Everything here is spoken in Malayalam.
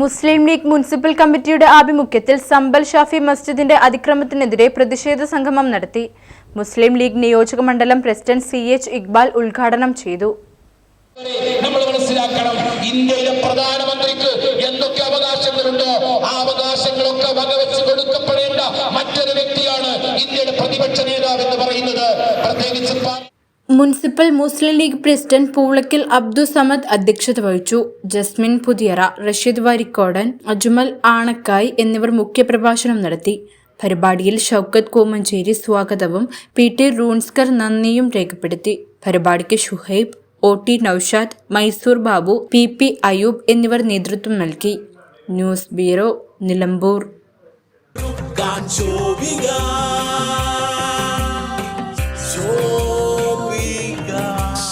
മുസ്ലിം ലീഗ് മുനിസിപ്പൽ കമ്മിറ്റിയുടെ ആഭിമുഖ്യത്തിൽ സമ്പൽ ഷാഫി മസ്ജിദിന്റെ അതിക്രമത്തിനെതിരെ പ്രതിഷേധ സംഗമം നടത്തി. മുസ്ലിം ലീഗ് നിയോജക മണ്ഡലം പ്രസിഡന്റ് സി എച്ച് ഇക്ബാൽ ഉദ്ഘാടനം ചെയ്തു. നമ്മൾ മനസ്സിലാക്കണം ഇന്ത്യയിലെ പ്രധാനമന്ത്രിക്ക് എന്തൊക്കെ അവകാശങ്ങളുണ്ടോ ആ അവകാശങ്ങളൊക്കെ വകവെച്ച് കൊടുക്കപ്പെടേണ്ട മറ്റൊരു വ്യക്തിയാണ് ഇന്ത്യയുടെ പ്രതിപക്ഷ നേതാവ് എന്ന് പറയുന്നത്. പ്രത്യേകിച്ച് മുനിസിപ്പൽ മുസ്ലിം ലീഗ് പ്രസിഡന്റ് പൂളക്കിൽ അബ്ദു സമദ് അധ്യക്ഷത വഹിച്ചു. ജസ്മിൻ പുതിയറ റഷീദ് വാരിക്കോടൻ അജ്മൽ ആണക്കായ് എന്നിവർ മുഖ്യപ്രഭാഷണം നടത്തി. പരിപാടിയിൽ ഷൗക്കത്ത് കോമഞ്ചേരി സ്വാഗതവും പി ടി റൂൺസ്കർ നന്ദിയും രേഖപ്പെടുത്തി. പരിപാടിക്ക് Shuhaib O T Noushad Mysore Babu P P Ayoob എന്നിവർ നേതൃത്വം നൽകി. News bureau Nilambur.